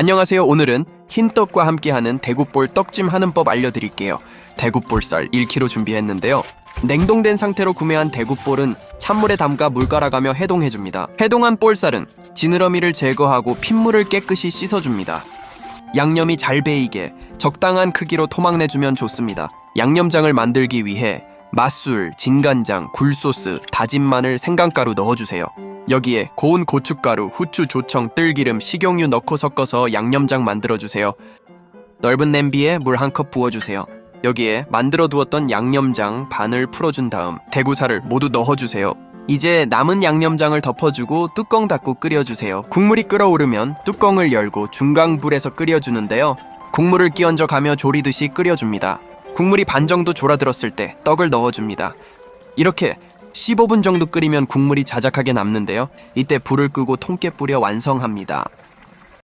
안녕하세요. 오늘은 흰떡과 함께하는 대구볼 떡찜 하는 법 알려드릴게요. 대구볼살 1kg 준비했는데요. 냉동된 상태로 구매한 대구볼은 찬물에 담가 물 깔아가며 해동해줍니다. 해동한 볼살은 지느러미를 제거하고 핏물을 깨끗이 씻어줍니다. 양념이 잘 배이게 적당한 크기로 토막내주면 좋습니다. 양념장을 만들기 위해 맛술, 진간장, 굴소스, 다진 마늘, 생강가루 넣어주세요. 여기에 고운 고춧가루, 후추, 조청, 들기름, 식용유 넣고 섞어서 양념장 만들어주세요. 넓은 냄비에 물 한 컵 부어주세요. 여기에 만들어 두었던 양념장 반을 풀어준 다음 대구살을 모두 넣어주세요. 이제 남은 양념장을 덮어주고 뚜껑 닫고 끓여주세요. 국물이 끓어오르면 뚜껑을 열고 중강불에서 끓여주는데요. 국물을 끼얹어 가며 조리듯이 끓여줍니다. 국물이 반 정도 졸아들었을 때 떡을 넣어줍니다. 이렇게 15분 정도 끓이면 국물이 자작하게 남는데요. 이때 불을 끄고 통깨 뿌려 완성합니다.